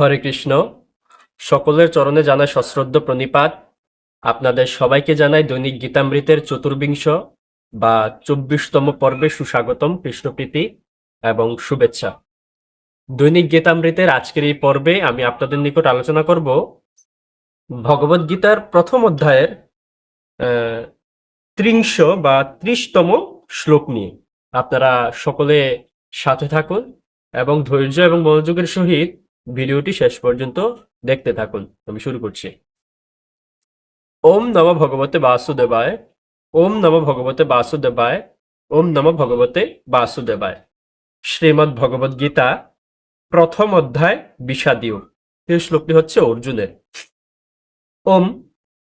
হরে কৃষ্ণ। সকলের চরণে জানায় সশ্রদ্ধ প্রণিপাত। আপনাদের সবাইকে জানায় দৈনিক গীতামৃতের চতুর্বিংশ বা চব্বিশতম পর্বে সুস্বাগতম কৃষ্ণপ্রীতি এবং শুভেচ্ছা। দৈনিক গীতামৃতের আজকের এই পর্বে আমি আপনাদের নিকট আলোচনা করব ভগবদ গীতার প্রথম অধ্যায়ের ত্রিংশ বা ত্রিশতম শ্লোক নিয়ে। আপনারা সকলে সাথে থাকুন এবং ধৈর্য এবং মনোযোগের সহিত ভিডিওটি শেষ পর্যন্ত দেখতে থাকুন। আমি শুরু করছি। ওম নম ভগবতে বাসুদেবায়, ওম নম ভগবতে বাসুদেবায়, ওম নম ভগবতে বাসুদেবায়। শ্রীমদ্ ভগবদ গীতা, প্রথম অধ্যায় বিষাদীয় এই শ্লোকটি হচ্ছে অর্জুনের। ওম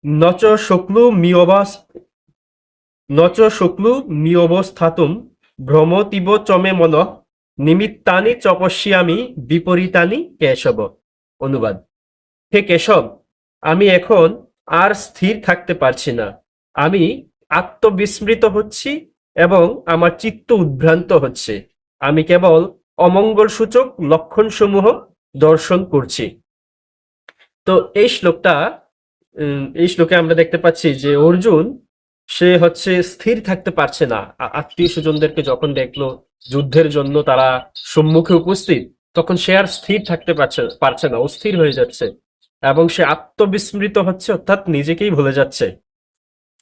নচ শুক্লু মিয়বাস, নচ শুক্লু মিয়বস্থাতুম, ভ্রমতিব চমে মন নিমিত্তানি চপস্যামি বিপরীতানি কেশব। অনুবাদ। হে কেশব, আমি এখন আর স্থির থাকতে পারছি না। আমি আত্মবিস্মৃত হচ্ছি এবং আমার চিত্ত উদ্ভ্রান্ত হচ্ছে। আমি কেবল অমঙ্গল সূচক লক্ষণসমূহ দর্শন করছি। তো এই শ্লোকটা এই শ্লোকে আমরা দেখতে পাচ্ছি যে অর্জুন, সে হচ্ছে স্থির থাকতে পারছে না। আত্মীয় স্বজনদেরকে যখন দেখল যুদ্ধের জন্য তারা সম্মুখে উপস্থিত, তখন সে আর স্থির থাকতে পারছে পারছে না অস্থির হয়ে যাচ্ছে। এবং সে আত্মবিস্মৃত হচ্ছে, অর্থাৎ নিজেকেই ভুলে যাচ্ছে।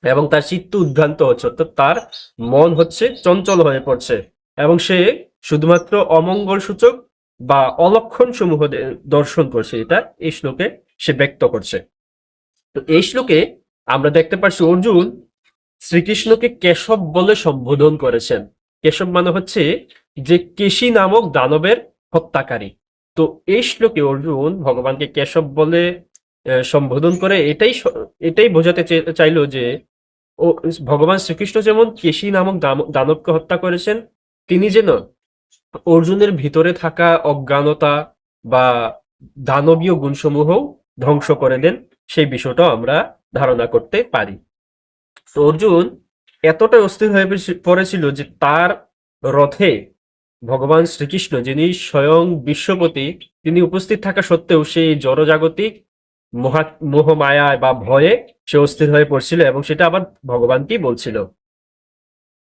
এবং তার চিত্ত উদ্ভ্রান্ত হচ্ছে, অর্থাৎ তার মন হচ্ছে চঞ্চল হয়ে পড়ছে। এবং সে শুধুমাত্র অমঙ্গল সূচক বা অলক্ষণ সমূহ দর্শন করছে, এটা এই শ্লোকে সে ব্যক্ত করছে। তো এই শ্লোকে আমরা দেখতে পাচ্ছি অর্জুন শ্রীকৃষ্ণকে কেশব বলে সম্বোধন করেছেন। কেশব মানে হচ্ছে যে কেশী নামক দানবের হত্যাকারী। তো এই শ্লোকে অর্জুন ভগবানকে কেশব বলে সম্বোধন করে এটাই এটাই বোঝাতে চাইলো যে, ও, ভগবান শ্রীকৃষ্ণ যেমন কেশী নামক দানবকে হত্যা করেছেন, তিনি যেন অর্জুনের ভিতরে থাকা অজ্ঞানতা বা দানবীয় গুণসমূহ ধ্বংস করে দেন, সেই বিষয়টাও আমরা ধারণা করতে পারি। অর্জুন এতটাই অস্থির হয়ে পড়েছি- পড়েছিল যে তার রথে ভগবান শ্রীকৃষ্ণ, যিনি স্বয়ং বিশ্বপতি তিনি উপস্থিত থাকা সত্ত্বেও সেই জড়জাগতিক মহা, মোহমায়ায় বা ভয়ে সে অস্থির হয়ে পড়ছিল এবং সেটা আবার ভগবানকেই বলছিল।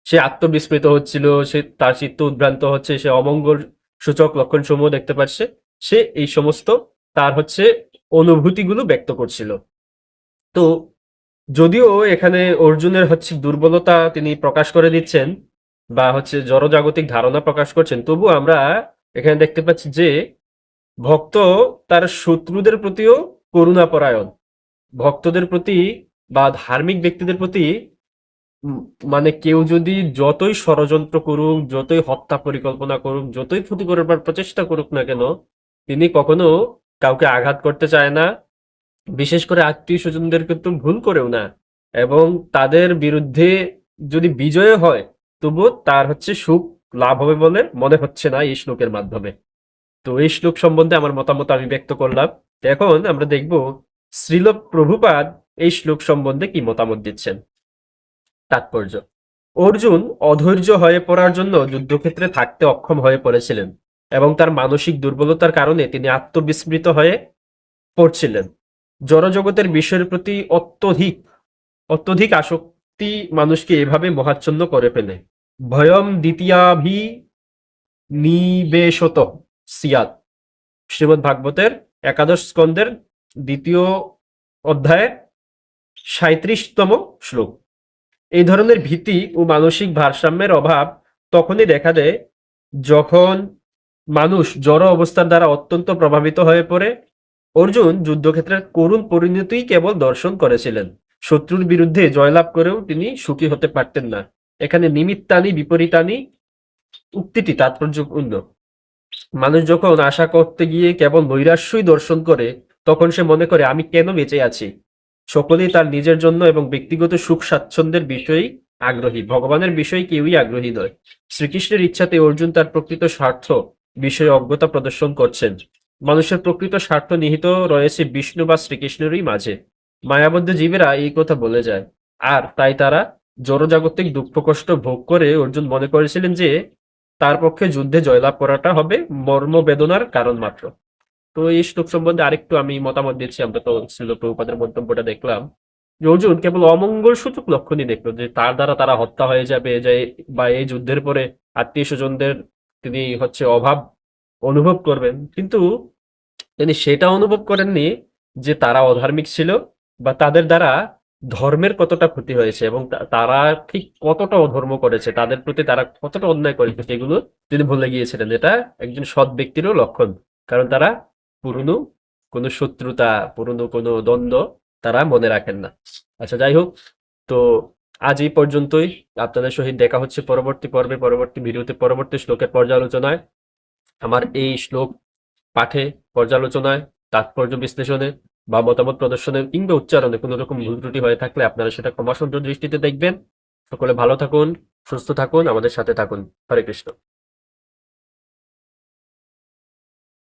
সে আত্মবিস্মৃত হচ্ছিল, সে তার চিত্ত উদ্ভ্রান্ত হচ্ছে, সে অমঙ্গল সূচক লক্ষণ সমূহ দেখতে পাচ্ছে, সে এই সমস্ত তার হচ্ছে অনুভূতিগুলো ব্যক্ত করছিল। তো যদিও এখানে অর্জুনের হচ্ছে দুর্বলতা তিনি প্রকাশ করে দিচ্ছেন বা হচ্ছে জড়জাগতিক ধারণা প্রকাশ করছেন, তবু আমরা এখানে দেখতে পাচ্ছি যে ভক্ত তার শত্রুদের প্রতিও করুণাপরায়ণ। ভক্তদের প্রতি বা ধার্মিক ব্যক্তিদের প্রতি মানে কেউ যদি যতই ষড়যন্ত্র করুক, যতই হত্যা পরিকল্পনা করুক, যতই ক্ষতি করবার প্রচেষ্টা করুক না কেন, তিনি কখনো কাউকে আঘাত করতে চায় না বিশেষ করে আত্মীয় স্বজনদেরকে তো ভুল করেও না। এবং তাদের বিরুদ্ধে যদি বিজয় হয়, তবুও তার হচ্ছে সুখ লাভ হবে বলে মনে হচ্ছে না এই শ্লোকের মাধ্যমে। তো এই শ্লোক সম্বন্ধে আমার মতামত আমি ব্যক্ত করলাম। এখন আমরা দেখব শ্রীল প্রভুপাদ এই শ্লোক সম্বন্ধে কি মতামত দিচ্ছেন। তাৎপর্য, অর্জুন অধৈর্য হয়ে পড়ার জন্য যুদ্ধক্ষেত্রে থাকতে অক্ষম হয়ে পড়েছিলেন এবং তার মানসিক দুর্বলতার কারণে তিনি আত্মবিস্মৃত হয়ে পড়ছিলেন। জড়জগতের বিষয়ের প্রতি অত্যধিক অত্যধিক আসক্তি মানুষকে এভাবে মহাচ্ছন্ন করে ফেলে। ভয়ম দ্বিতীয়াভি নিবেশত সিয়াত শ্রীমদ ভাগবতের একাদশ স্কন্দের দ্বিতীয় অধ্যায়ের সাঁত্রিশতম শ্লোক। এই ধরনের ভীতি ও মানসিক ভারসাম্যের অভাব তখনই দেখা দেয় যখন মানুষ জড় অবস্থার দ্বারা অত্যন্ত প্রভাবিত হয়ে পড়ে অর্জুন যুদ্ধক্ষেত্রের করুণ পরিণতিই কেবল দর্শন করেছিলেন। শত্রুর বিরুদ্ধে জয়লাভ করেও তিনি সুখী হতে পারতেন না। এখানে নিমিত্তানি, বিপরীতানি উক্তিটি তাৎপর্যপূর্ণ। মানুষ যখন আশা করতে গিয়ে কেবল নৈরাশ্যই দর্শন করে, তখন সে মনে করে, আমি কেন বেঁচে আছি? সকলেই তার নিজের জন্য এবং ব্যক্তিগত সুখ স্বাচ্ছন্দ্যের বিষয়েই আগ্রহী। ভগবানের বিষয়ে কেউই আগ্রহী নয়। শ্রীকৃষ্ণের ইচ্ছাতে অর্জুন তার প্রকৃত স্বার্থ, বিষয়ে অজ্ঞতা প্রদর্শন করছেন। মানুষের প্রকৃত স্বার্থ নিহিত রয়েছে বিষ্ণু বা শ্রীকৃষ্ণেরই মাঝে। মায়াবদ্ধ জীবেরা এই কথা বলে যায়। আর তাই তারা জড়জাগতিক দুঃখ কষ্ট ভোগ করে অর্জুন মনে করেছিলেন যে তার পক্ষে যুদ্ধে জয়লাভ করাটা হবে মর্ম বেদনার কারণ মাত্র। তো এই শ্লোক সম্বন্ধে আরেকটু আমি মতামত দিচ্ছি আমরা তো ছিল প্রভুপাদের মন্তব্যটা দেখলাম। অর্জুন কেবল অমঙ্গল সূচক লক্ষণই দেখল যে তার দ্বারা তারা হত্যা হয়ে যাবে, যে বা এই যুদ্ধের পরে আত্মীয় স্বজনদের তিনি হচ্ছে অভাব অনুভব করবেন। কিন্তু তিনি সেটা অনুভব করেননি যে তারা অধার্মিক ছিল বা তাদের দ্বারা ধর্মের কতটা ক্ষতি হয়েছে এবং তারা ঠিক কতটা অধর্ম করেছে, তাদের প্রতি তারা কতটা অন্যায় করেছে সেগুলো তিনি ভুলে গিয়েছিলেন। এটা একজন সৎ ব্যক্তিরও লক্ষণ। কারণ তারা পুরনো কোনো শত্রুতা, পুরনো কোনো দ্বন্দ্ব তারা মনে রাখেন না। আচ্ছা যাই হোক, তো আজ এই পর্যন্তই। আপনাদের সহিত দেখা হচ্ছে পরবর্তী পর্বে, পরবর্তী ভিডিওতে, পরবর্তী শ্লোকের পর্যালোচনায়। আমার এই শ্লোক পাঠে, পর্যালোচনায়, তাৎপর্য বিশ্লেষণে বা মতামত প্রদর্শনে কিংবা উচ্চারণে কোনো রকম ভুল ত্রুটি হয়ে থাকলে আপনারা সেটা ক্ষমাসুন্দর দৃষ্টিতে দেখবেন। সকলে ভালো থাকুন, সুস্থ থাকুন, আমাদের সাথে থাকুন। হরে কৃষ্ণ।